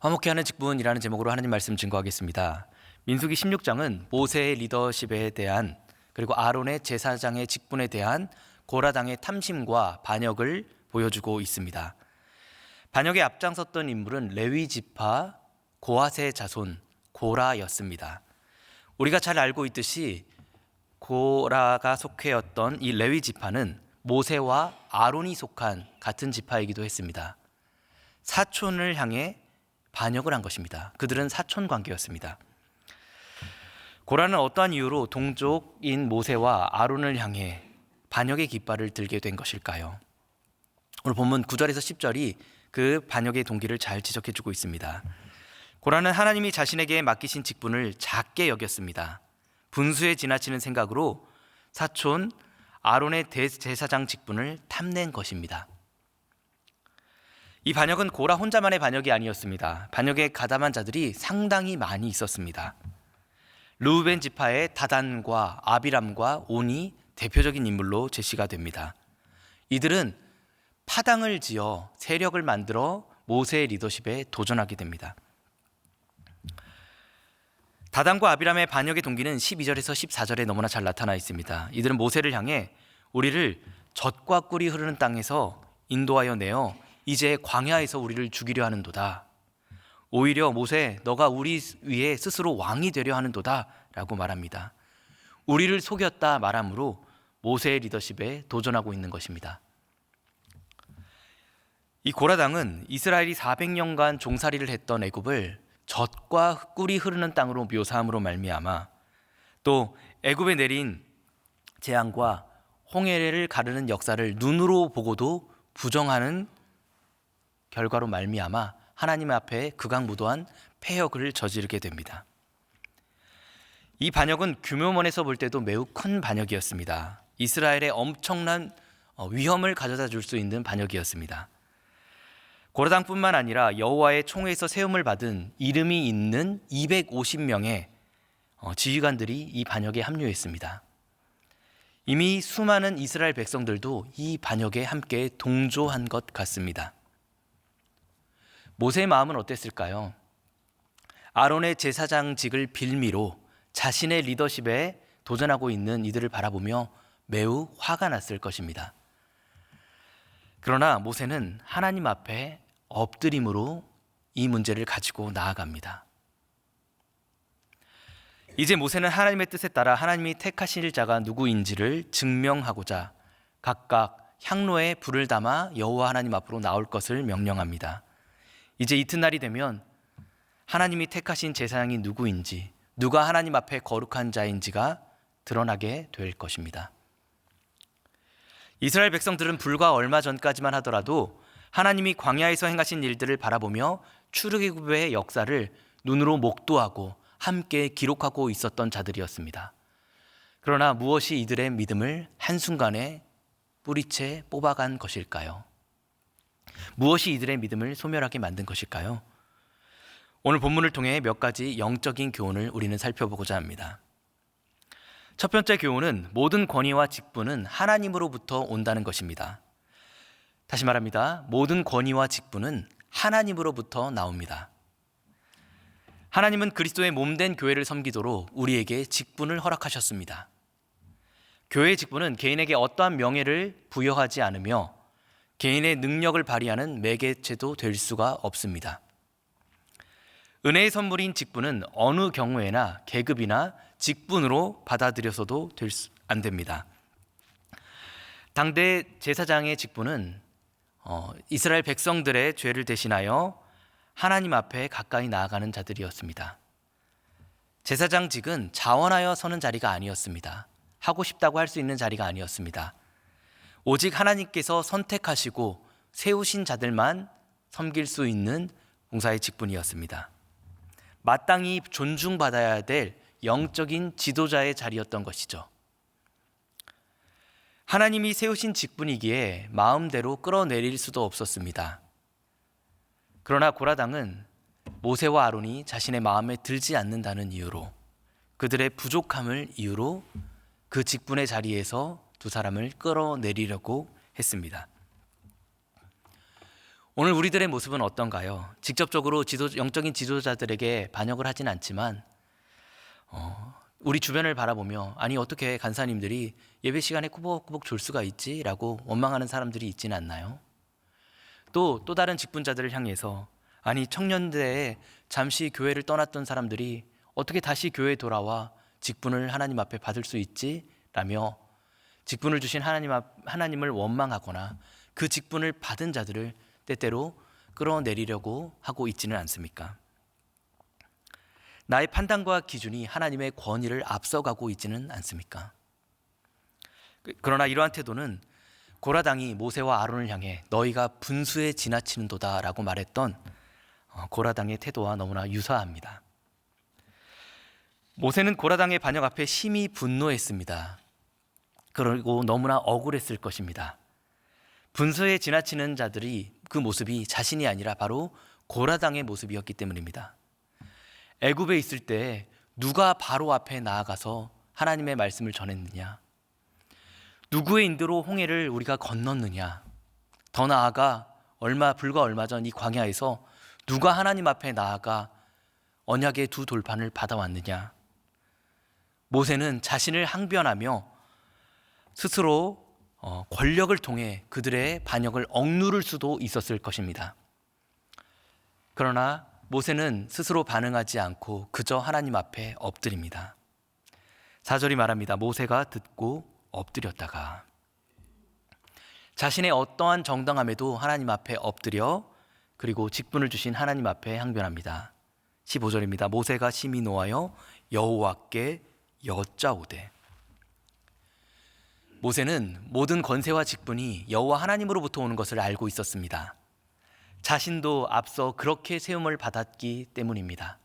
화목케 하는 직분이라는 제목으로 하나님 말씀 증거하겠습니다. 민수기 16장은 모세의 리더십에 대한 그리고 아론의 제사장의 직분에 대한 고라당의 탐심과 반역을 보여주고 있습니다. 반역에 앞장섰던 인물은 레위 지파 고아세 자손 고라였습니다. 우리가 잘 알고 있듯이 고라가 속해였던 이 레위 지파는 모세와 아론이 속한 같은 지파이기도 했습니다. 사촌을 향해 반역을 한 것입니다. 그들은 사촌 관계였습니다. 고라는 어떠한 이유로 동족인 모세와 아론을 향해 반역의 깃발을 들게 된 것일까요? 오늘 본문 9절에서 10절이 그 반역의 동기를 잘 지적해 주고 있습니다. 고라는 하나님이 자신에게 맡기신 직분을 작게 여겼습니다. 분수에 지나치는 생각으로 사촌 아론의 대제사장 직분을 탐낸 것입니다. 이 반역은 고라 혼자만의 반역이 아니었습니다. 반역에 가담한 자들이 상당히 많이 있었습니다. 루벤 지파의 다단과 아비람과 온이 대표적인 인물로 제시가 됩니다. 이들은 파당을 지어 세력을 만들어 모세의 리더십에 도전하게 됩니다. 다단과 아비람의 반역의 동기는 12절에서 14절에 너무나 잘 나타나 있습니다. 이들은 모세를 향해 우리를 젖과 꿀이 흐르는 땅에서 인도하여 내어 이제 광야에서 우리를 죽이려 하는도다. 오히려 모세 너가 우리 위에 스스로 왕이 되려 하는도다라고 말합니다. 우리를 속였다 말함으로 모세의 리더십에 도전하고 있는 것입니다. 이 고라당은 이스라엘이 400년간 종살이를 했던 애굽을 젖과 꿀이 흐르는 땅으로 묘사함으로 말미암아 또 애굽에 내린 재앙과 홍해를 가르는 역사를 눈으로 보고도 부정하는 결과로 말미암아 하나님 앞에 극악무도한 폐역을 저지르게 됩니다. 이 반역은 규모면에서 볼 때도 매우 큰 반역이었습니다. 이스라엘의 엄청난 어, 위험을 가져다 줄 수 있는 반역이었습니다. 고라당뿐만 아니라 여호와의 총회에서 세움을 받은 이름이 있는 250명의 어, 지휘관들이 이 반역에 합류했습니다. 이미 수많은 이스라엘 백성들도 이 반역에 함께 동조한 것 같습니다. 모세의 마음은 어땠을까요? 아론의 제사장직을 빌미로 자신의 리더십에 도전하고 있는 이들을 바라보며 매우 화가 났을 것입니다. 그러나 모세는 하나님 앞에 엎드림으로 이 문제를 가지고 나아갑니다. 이제 모세는 하나님의 뜻에 따라 하나님이 택하실 자가 누구인지를 증명하고자 각각 향로에 불을 담아 여호와 하나님 앞으로 나올 것을 명령합니다. 이제 이튿날이 되면 하나님이 택하신 제사장이 누구인지 누가 하나님 앞에 거룩한 자인지가 드러나게 될 것입니다. 이스라엘 백성들은 불과 얼마 전까지만 하더라도 하나님이 광야에서 행하신 일들을 바라보며 출애굽의 역사를 눈으로 목도하고 함께 기록하고 있었던 자들이었습니다. 그러나 무엇이 이들의 믿음을 한순간에 뿌리채 뽑아간 것일까요? 무엇이 이들의 믿음을 소멸하게 만든 것일까요? 오늘 본문을 통해 몇 가지 영적인 교훈을 우리는 살펴보고자 합니다. 첫 번째 교훈은 모든 권위와 직분은 하나님으로부터 온다는 것입니다. 다시 말합니다. 모든 권위와 직분은 하나님으로부터 나옵니다. 하나님은 그리스도의 몸된 교회를 섬기도록 우리에게 직분을 허락하셨습니다. 교회의 직분은 개인에게 어떠한 명예를 부여하지 않으며 개인의 능력을 발휘하는 매개체도 될 수가 없습니다. 은혜의 선물인 직분은 어느 경우에나 계급이나 직분으로 받아들여서도 안 됩니다. 당대 제사장의 직분은 어, 이스라엘 백성들의 죄를 대신하여 하나님 앞에 가까이 나아가는 자들이었습니다. 제사장직은 자원하여 서는 자리가 아니었습니다. 하고 싶다고 할 수 있는 자리가 아니었습니다. 오직 하나님께서 선택하시고 세우신 자들만 섬길 수 있는 봉사의 직분이었습니다. 마땅히 존중받아야 될 영적인 지도자의 자리였던 것이죠. 하나님이 세우신 직분이기에 마음대로 끌어내릴 수도 없었습니다. 그러나 고라당은 모세와 아론이 자신의 마음에 들지 않는다는 이유로 그들의 부족함을 이유로 그 직분의 자리에서 두 사람을 끌어내리려고 했습니다. 오늘 우리들의 모습은 어떤가요? 직접적으로 지도, 영적인 지도자들에게 반역을 하진 않지만 어, 우리 주변을 바라보며 아니 어떻게 간사님들이 예배 시간에 꾸벅꾸벅 졸 수가 있지라고 원망하는 사람들이 있지는 않나요? 또 또 다른 직분자들을 향해서 아니 청년대에 잠시 교회를 떠났던 사람들이 어떻게 다시 교회에 돌아와 직분을 하나님 앞에 받을 수 있지 라며 직분을 주신 하나님 앞, 하나님을 원망하거나 그 직분을 받은 자들을 때때로 끌어내리려고 하고 있지는 않습니까? 나의 판단과 기준이 하나님의 권위를 앞서가고 있지는 않습니까? 그- 그러나 이러한 태도는 고라당이 모세와 아론을 향해 너희가 분수에 지나치는도다라고 말했던 어, 고라당의 태도와 너무나 유사합니다. 모세는 고라당의 반역 앞에 심히 분노했습니다. 그리고 너무나 억울했을 것입니다. 분수에 지나치는 자들이 그 모습이 자신이 아니라 바로 고라당의 모습이었기 때문입니다. 애굽에 있을 때 누가 바로 앞에 나아가서 하나님의 말씀을 전했느냐? 누구의 인도로 홍해를 우리가 건넜느냐? 더 나아가 얼마 불과 얼마 전 이 광야에서 누가 하나님 앞에 나아가 언약의 두 돌판을 받아왔느냐? 모세는 자신을 항변하며 스스로 어, 권력을 통해 그들의 반역을 억누를 수도 있었을 것입니다. 그러나 모세는 스스로 반응하지 않고 그저 하나님 앞에 엎드립니다. 사절이 말합니다. 모세가 듣고 엎드렸다가 자신의 어떠한 정당함에도 하나님 앞에 엎드려 그리고 직분을 주신 하나님 앞에 항변합니다. 15절입니다. 모세가 심히 노하여 여호와께 여짜오되 모세는 모든 권세와 직분이 여호와 하나님으로부터 오는 것을 알고 있었습니다. 자신도 앞서 그렇게 세움을 받았기 때문입니다.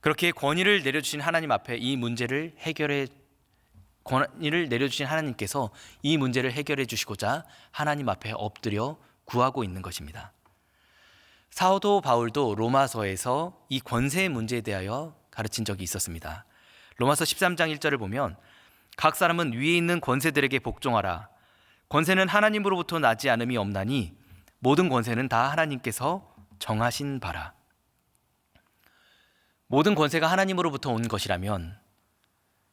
그렇게 권위를 내려주신 하나님 앞에 이 문제를 해결해 권위를 내려주신 하나님께서 이 문제를 해결해 주시고자 하나님 앞에 엎드려 구하고 있는 것입니다. 사도 바울도 로마서에서 이 권세의 문제에 대하여 가르친 적이 있었습니다. 로마서 13장 1절을 보면 각 사람은 위에 있는 권세들에게 복종하라. 권세는 하나님으로부터 나지 않음이 없나니 모든 권세는 다 하나님께서 정하신 바라. 모든 권세가 하나님으로부터 온 것이라면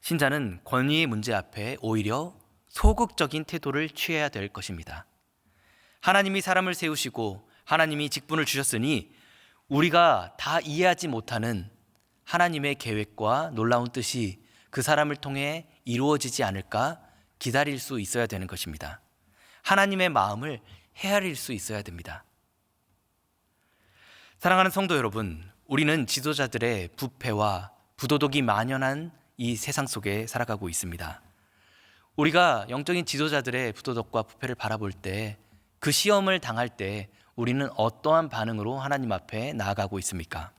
신자는 권위의 문제 앞에 오히려 소극적인 태도를 취해야 될 것입니다. 하나님이 사람을 세우시고 하나님이 직분을 주셨으니 우리가 다 이해하지 못하는 하나님의 계획과 놀라운 뜻이 그 사람을 통해 이루어지지 않을까 기다릴 수 있어야 되는 것입니다. 하나님의 마음을 헤아릴 수 있어야 됩니다. 사랑하는 성도 여러분, 우리는 지도자들의 부패와 부도덕이 만연한 이 세상 속에 살아가고 있습니다. 우리가 영적인 지도자들의 부도덕과 부패를 바라볼 때 그 시험을 당할 때 우리는 어떠한 반응으로 하나님 앞에 나아가고 있습니까?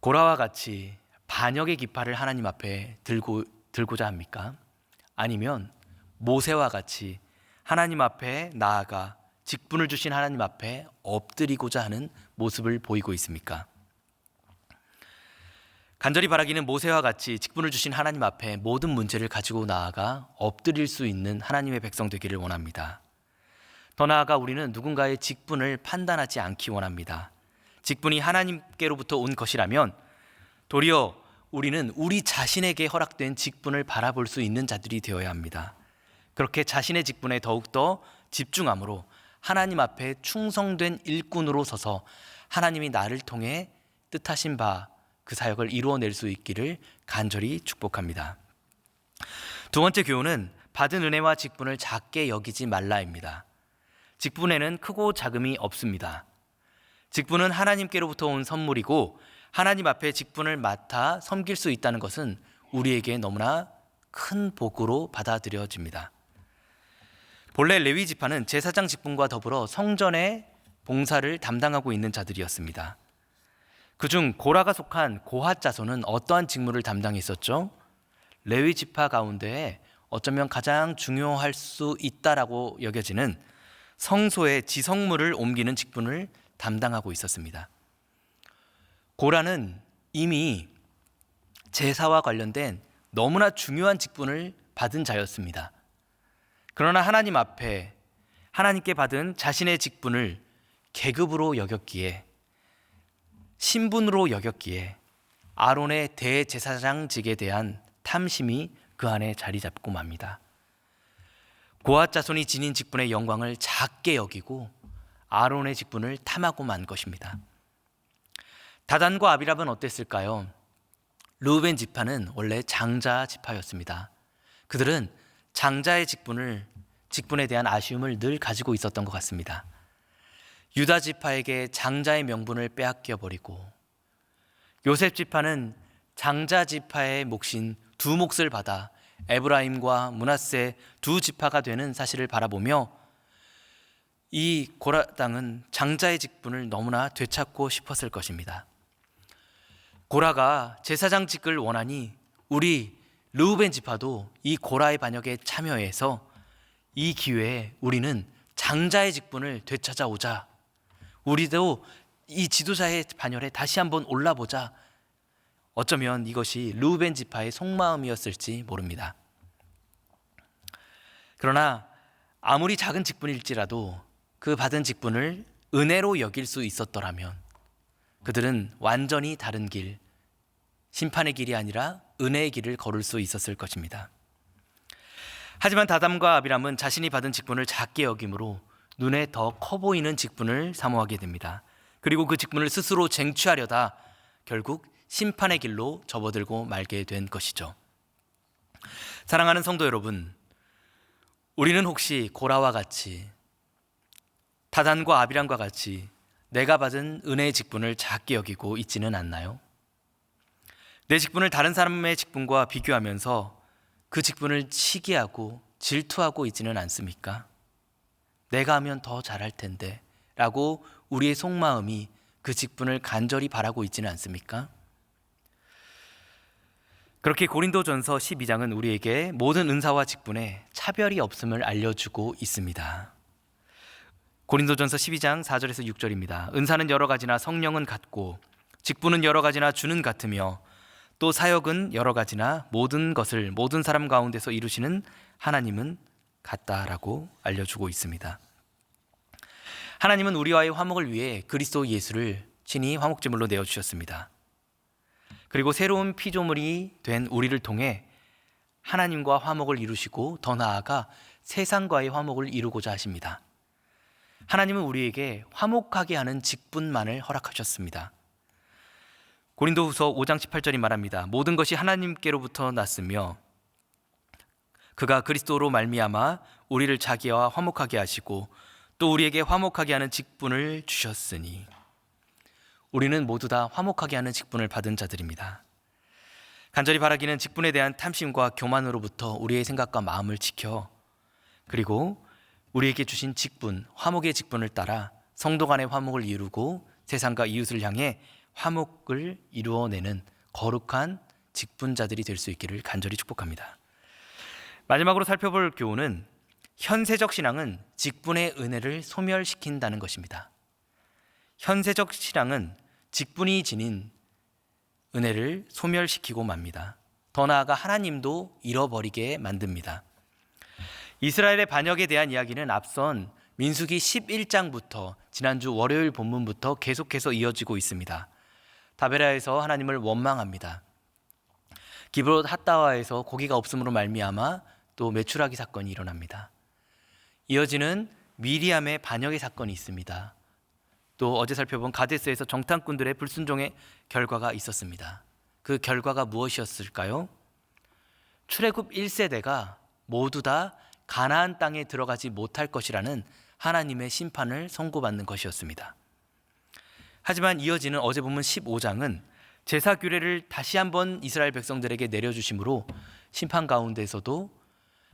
고라와 같이 반역의 깃발을 하나님 앞에 들고 들고자 합니까? 아니면 모세와 같이 하나님 앞에 나아가 직분을 주신 하나님 앞에 엎드리고자 하는 모습을 보이고 있습니까? 간절히 바라기는 모세와 같이 직분을 주신 하나님 앞에 모든 문제를 가지고 나아가 엎드릴 수 있는 하나님의 백성 되기를 원합니다. 더 나아가 우리는 누군가의 직분을 판단하지 않기 원합니다. 직분이 하나님께로부터 온 것이라면 도리어 우리는 우리 자신에게 허락된 직분을 바라볼 수 있는 자들이 되어야 합니다. 그렇게 자신의 직분에 더욱더 집중함으로 하나님 앞에 충성된 일꾼으로 서서 하나님이 나를 통해 뜻하신 바 그 사역을 이루어낼 수 있기를 간절히 축복합니다. 두 번째 교훈은 받은 은혜와 직분을 작게 여기지 말라입니다. 직분에는 크고 작음이 없습니다. 직분은 하나님께로부터 온 선물이고 하나님 앞에 직분을 맡아 섬길 수 있다는 것은 우리에게 너무나 큰 복으로 받아들여집니다. 본래 레위 지파는 제사장 직분과 더불어 성전의 봉사를 담당하고 있는 자들이었습니다. 그중 고라가 속한 고핫 자손은 어떠한 직무를 담당했었죠? 레위 지파 가운데 어쩌면 가장 중요할 수 있다라고 여겨지는 성소의 지성물을 옮기는 직분을 담당하고 있었습니다. 고라는 이미 제사와 관련된 너무나 중요한 직분을 받은 자였습니다. 그러나 하나님 앞에 하나님께 받은 자신의 직분을 계급으로 여겼기에 신분으로 여겼기에 아론의 대제사장직에 대한 탐심이 그 안에 자리 잡고 맙니다. 고앗 자손이 지닌 직분의 영광을 작게 여기고 아론의 직분을 탐하고 만 것입니다. 다단과 아비랍은 어땠을까요? 루벤 지파는 원래 장자 지파였습니다. 그들은 장자의 직분을 직분에 대한 아쉬움을 늘 가지고 있었던 것 같습니다. 유다 지파에게 장자의 명분을 빼앗겨 버리고 요셉 지파는 장자 지파의 몫인 두 몫을 받아 에브라임과 문하세 두 지파가 되는 사실을 바라보며 이 고라 땅은 장자의 직분을 너무나 되찾고 싶었을 것입니다. 고라가 제사장 직을 원하니 우리 르우벤 지파도 이 고라의 반역에 참여해서 이 기회에 우리는 장자의 직분을 되찾아오자. 우리도 이 지도자의 반열에 다시 한번 올라보자. 어쩌면 이것이 르우벤 지파의 속마음이었을지 모릅니다. 그러나 아무리 작은 직분일지라도 그 받은 직분을 은혜로 여길 수 있었더라면 그들은 완전히 다른 길, 심판의 길이 아니라 은혜의 길을 걸을 수 있었을 것입니다. 하지만 다담과 아비람은 자신이 받은 직분을 작게 여김으로 눈에 더 커 보이는 직분을 사모하게 됩니다. 그리고 그 직분을 스스로 쟁취하려다 결국 심판의 길로 접어들고 말게 된 것이죠. 사랑하는 성도 여러분, 우리는 혹시 고라와 같이 다단과 아비람과 같이 내가 받은 은혜의 직분을 작게 여기고 있지는 않나요? 내 직분을 다른 사람의 직분과 비교하면서 그 직분을 시기하고 질투하고 있지는 않습니까? 내가 하면 더 잘할 텐데 라고 우리의 속마음이 그 직분을 간절히 바라고 있지는 않습니까? 그렇게 고린도전서 12장은 우리에게 모든 은사와 직분에 차별이 없음을 알려주고 있습니다. 고린도전서 12장 4절에서 6절입니다. 은사는 여러 가지나 성령은 같고 직분은 여러 가지나 주는 같으며 또 사역은 여러 가지나 모든 것을 모든 사람 가운데서 이루시는 하나님은 같다라고 알려주고 있습니다. 하나님은 우리와의 화목을 위해 그리스도 예수를 친히 화목제물로 내어 주셨습니다. 그리고 새로운 피조물이 된 우리를 통해 하나님과 화목을 이루시고 더 나아가 세상과의 화목을 이루고자 하십니다. 하나님은 우리에게 화목하게 하는 직분만을 허락하셨습니다. 고린도후서 5장 18절이 말합니다. 모든 것이 하나님께로부터 났으며 그가 그리스도로 말미암아 우리를 자기와 화목하게 하시고 또 우리에게 화목하게 하는 직분을 주셨으니 우리는 모두 다 화목하게 하는 직분을 받은 자들입니다. 간절히 바라기는 직분에 대한 탐심과 교만으로부터 우리의 생각과 마음을 지켜 그리고 우리에게 주신 직분, 화목의 직분을 따라 성도 간의 화목을 이루고 세상과 이웃을 향해 화목을 이루어내는 거룩한 직분자들이 될 수 있기를 간절히 축복합니다. 마지막으로 살펴볼 교훈은 현세적 신앙은 직분의 은혜를 소멸시킨다는 것입니다. 현세적 신앙은 직분이 지닌 은혜를 소멸시키고 맙니다. 더 나아가 하나님도 잃어버리게 만듭니다. 이스라엘의 반역에 대한 이야기는 앞선 민수기 11장부터 지난주 월요일 본문부터 계속해서 이어지고 있습니다. 다베라에서 하나님을 원망합니다. 기브롯 핫다와에서 고기가 없음으로 말미암아 또 매출하기 사건이 일어납니다. 이어지는 미리암의 반역의 사건이 있습니다. 또 어제 살펴본 가데스에서 정탐꾼들의 불순종의 결과가 있었습니다. 그 결과가 무엇이었을까요? 출애굽 1세대가 모두 다 가나안 땅에 들어가지 못할 것이라는 하나님의 심판을 선고받는 것이었습니다. 하지만 이어지는 어제 본문 15장은 제사 규례를 다시 한번 이스라엘 백성들에게 내려주심으로 심판 가운데서도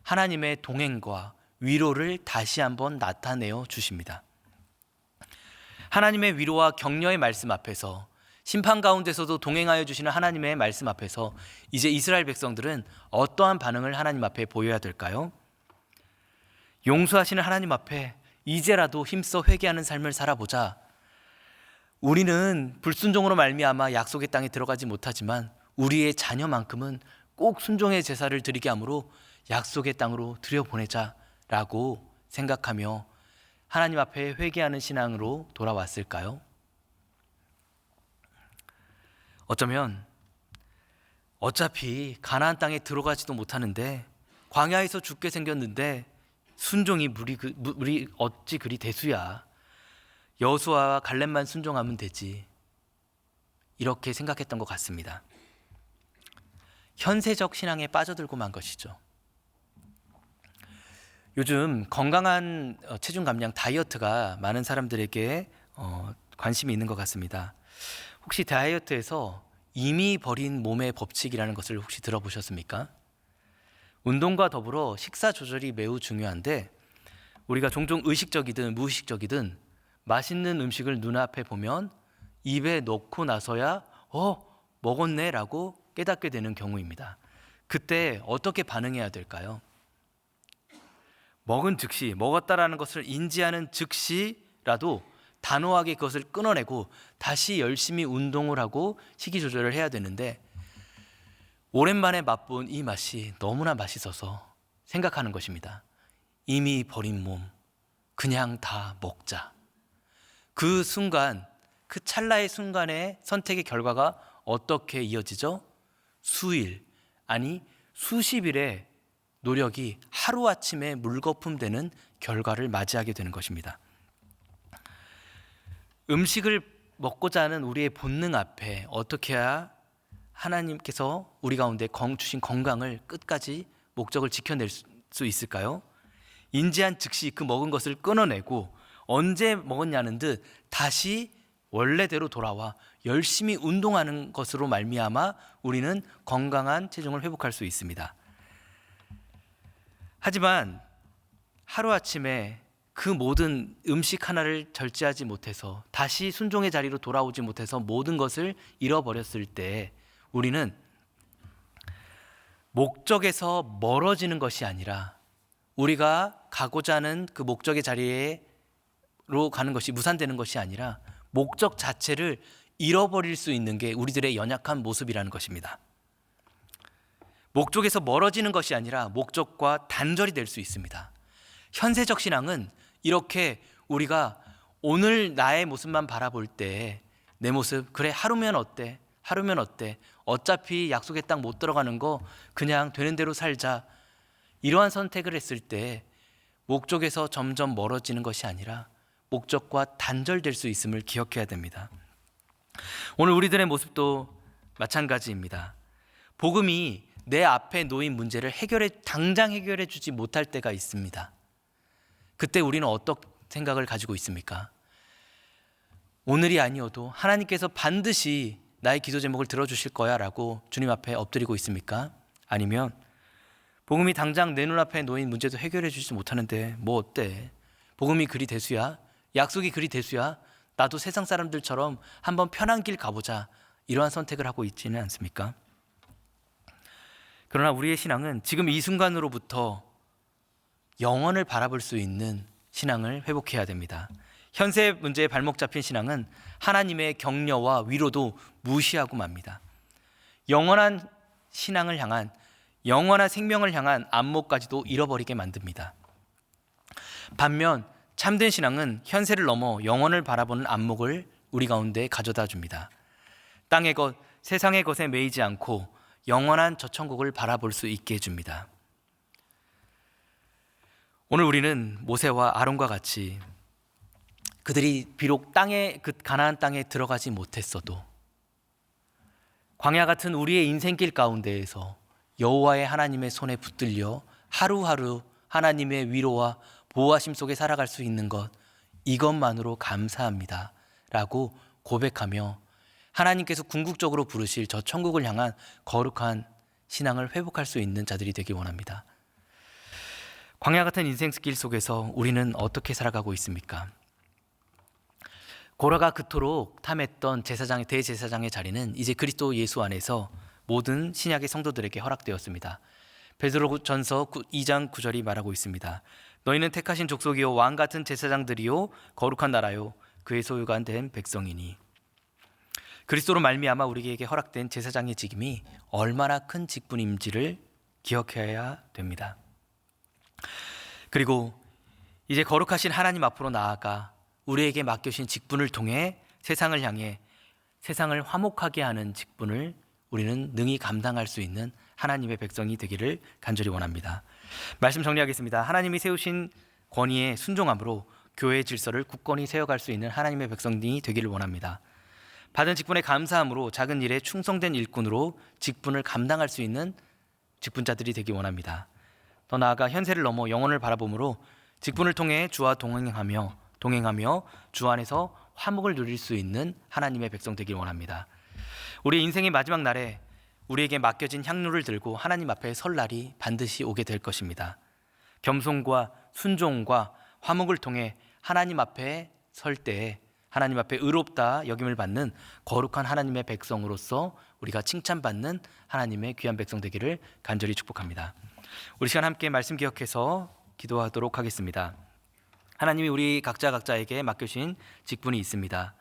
하나님의 동행과 위로를 다시 한번 나타내어 주십니다. 하나님의 위로와 격려의 말씀 앞에서 심판 가운데서도 동행하여 주시는 하나님의 말씀 앞에서 이제 이스라엘 백성들은 어떠한 반응을 하나님 앞에 보여야 될까요? 용서하시는 하나님 앞에 이제라도 힘써 회개하는 삶을 살아보자. 우리는 불순종으로 말미암아 약속의 땅에 들어가지 못하지만 우리의 자녀만큼은 꼭 순종의 제사를 드리게 함으로 약속의 땅으로 들여보내자라고 생각하며 하나님 앞에 회개하는 신앙으로 돌아왔을까요? 어쩌면 어차피 가나안 땅에 들어가지도 못하는데 광야에서 죽게 생겼는데 순종이 무리, 그- 무리 어찌 그리 대수야. 여수와 갈렙만 순종하면 되지. 이렇게 생각했던 것 같습니다. 현세적 신앙에 빠져들고 만 것이죠. 요즘 건강한 어, 체중 감량 다이어트가 많은 사람들에게 어, 관심이 있는 것 같습니다. 혹시 다이어트에서 이미 버린 몸의 법칙이라는 것을 혹시 들어보셨습니까? 운동과 더불어 식사 조절이 매우 중요한데 우리가 종종 의식적이든 무의식적이든 맛있는 음식을 눈앞에 보면 입에 넣고 나서야 어 먹었네라고 깨닫게 되는 경우입니다. 그때 어떻게 반응해야 될까요? 먹은 즉시 먹었다라는 것을 인지하는 즉시라도 단호하게 그것을 끊어내고 다시 열심히 운동을 하고 식이 조절을 해야 되는데 오랜만에 맛본 이 맛이 너무나 맛있어서 생각하는 것입니다. 이미 버린 몸 그냥 다 먹자. 그 순간 그 찰나의 순간의 선택의 결과가 어떻게 이어지죠? 수일 아니 수십일의 노력이 하루아침에 물거품 되는 결과를 맞이하게 되는 것입니다. 음식을 먹고자 하는 우리의 본능 앞에 어떻게 해야 하나님께서 우리 가운데 건- 주신 건강을 끝까지 목적을 지켜낼 수- 수 있을까요? 인지한 즉시 그 먹은 것을 끊어내고 언제 먹었냐는 듯 다시 원래대로 돌아와 열심히 운동하는 것으로 말미암아 우리는 건강한 체중을 회복할 수 있습니다. 하지만 하루아침에 그 모든 음식 하나를 절제하지 못해서 다시 순종의 자리로 돌아오지 못해서 모든 것을 잃어버렸을 때 우리는 목적에서 멀어지는 것이 아니라 우리가 가고자 하는 그 목적의 자리로 가는 것이 무산되는 것이 아니라 목적 자체를 잃어버릴 수 있는 게 우리들의 연약한 모습이라는 것입니다. 목적에서 멀어지는 것이 아니라 목적과 단절이 될 수 있습니다. 현세적 신앙은 이렇게 우리가 오늘 나의 모습만 바라볼 때 내 모습 그래 하루면 어때? 하루면 어때? 어차피 약속의 땅 못 들어가는 거 그냥 되는 대로 살자. 이러한 선택을 했을 때 목적에서 점점 멀어지는 것이 아니라 목적과 단절될 수 있음을 기억해야 됩니다. 오늘 우리들의 모습도 마찬가지입니다. 복음이 내 앞에 놓인 문제를 해결해 당장 해결해 주지 못할 때가 있습니다. 그때 우리는 어떤 생각을 가지고 있습니까? 오늘이 아니어도 하나님께서 반드시 나의 기도 제목을 들어주실 거야 라고 주님 앞에 엎드리고 있습니까? 아니면 복음이 당장 내 눈앞에 놓인 문제도 해결해 주지 못하는데 뭐 어때? 복음이 그리 대수야? 약속이 그리 대수야? 나도 세상 사람들처럼 한번 편한 길 가보자. 이러한 선택을 하고 있지는 않습니까? 그러나 우리의 신앙은 지금 이 순간으로부터 영원을 바라볼 수 있는 신앙을 회복해야 됩니다. 현세 문제에 발목 잡힌 신앙은 하나님의 격려와 위로도 무시하고 맙니다. 영원한 신앙을 향한 영원한 생명을 향한 안목까지도 잃어버리게 만듭니다. 반면 참된 신앙은 현세를 넘어 영원을 바라보는 안목을 우리 가운데 가져다 줍니다. 땅의 것, 세상의 것에 매이지 않고 영원한 저 천국을 바라볼 수 있게 해줍니다. 오늘 우리는 모세와 아론과 같이 그들이 비록 땅에 그 가나안 땅에 들어가지 못했어도 광야 같은 우리의 인생길 가운데에서 여호와의 하나님의 손에 붙들려 하루하루 하나님의 위로와 보호하심 속에 살아갈 수 있는 것 이것만으로 감사합니다라고 고백하며 하나님께서 궁극적으로 부르실 저 천국을 향한 거룩한 신앙을 회복할 수 있는 자들이 되길 원합니다. 광야 같은 인생길 속에서 우리는 어떻게 살아가고 있습니까? 고라가 그토록 탐했던 제사장의 대제사장의 자리는 이제 그리스도 예수 안에서 모든 신약의 성도들에게 허락되었습니다. 베드로전서 2장 9절이 말하고 있습니다. 너희는 택하신 족속이요 왕 같은 제사장들이요 거룩한 나라요 그의 소유가 된 백성이니 그리스도로 말미암아 우리에게 허락된 제사장의 직임이 얼마나 큰 직분인지를 기억해야 됩니다. 그리고 이제 거룩하신 하나님 앞으로 나아가 우리에게 맡겨신 직분을 통해 세상을 향해 세상을 화목하게 하는 직분을 우리는 능히 감당할 수 있는 하나님의 백성이 되기를 간절히 원합니다. 말씀 정리하겠습니다. 하나님이 세우신 권위에 순종함으로 교회의 질서를 굳건히 세워갈 수 있는 하나님의 백성이 되기를 원합니다. 받은 직분에 감사함으로 작은 일에 충성된 일꾼으로 직분을 감당할 수 있는 직분자들이 되기 원합니다. 더 나아가 현세를 넘어 영혼을 바라봄으로 직분을 통해 주와 동행하며 동행하며 주 안에서 화목을 누릴 수 있는 하나님의 백성 되길 원합니다. 우리 인생의 마지막 날에 우리에게 맡겨진 향로를 들고 하나님 앞에 설 날이 반드시 오게 될 것입니다. 겸손과 순종과 화목을 통해 하나님 앞에 설 때에 하나님 앞에 의롭다 여김을 받는 거룩한 하나님의 백성으로서 우리가 칭찬받는 하나님의 귀한 백성 되기를 간절히 축복합니다. 우리 시간 함께 말씀 기억해서 기도하도록 하겠습니다. 하나님이 우리 각자 각자에게 맡겨신 직분이 있습니다.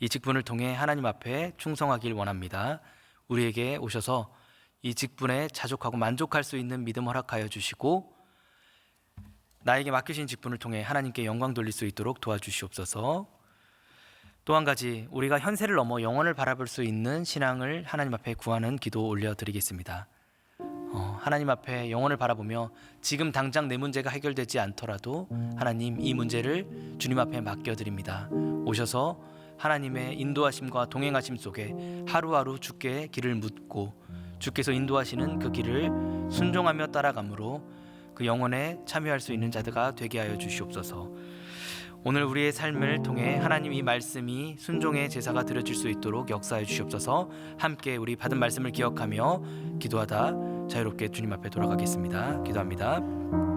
이 직분을 통해 하나님 앞에 충성하길 원합니다. 우리에게 오셔서 이 직분에 자족하고 만족할 수 있는 믿음 허락하여 주시고 나에게 맡기신 직분을 통해 하나님께 영광 돌릴 수 있도록 도와주시옵소서. 또 한 가지 우리가 현세를 넘어 영원을 바라볼 수 있는 신앙을 하나님 앞에 구하는 기도 올려드리겠습니다. 어, 하나님 앞에 영혼을 바라보며 지금 당장 내 문제가 해결되지 않더라도 하나님 이 문제를 주님 앞에 맡겨드립니다. 오셔서 하나님의 인도하심과 동행하심 속에 하루하루 주께 길을 묻고 주께서 인도하시는 그 길을 순종하며 따라감으로 그 영혼에 참여할 수 있는 자들가 되게 하여 주시옵소서. 오늘 우리의 삶을 통해 하나님 이 말씀이 순종의 제사가 드려질 수 있도록 역사해 주시옵소서. 함께 우리 받은 말씀을 기억하며 기도하다 자유롭게 주님 앞에 돌아가겠습니다. 기도합니다.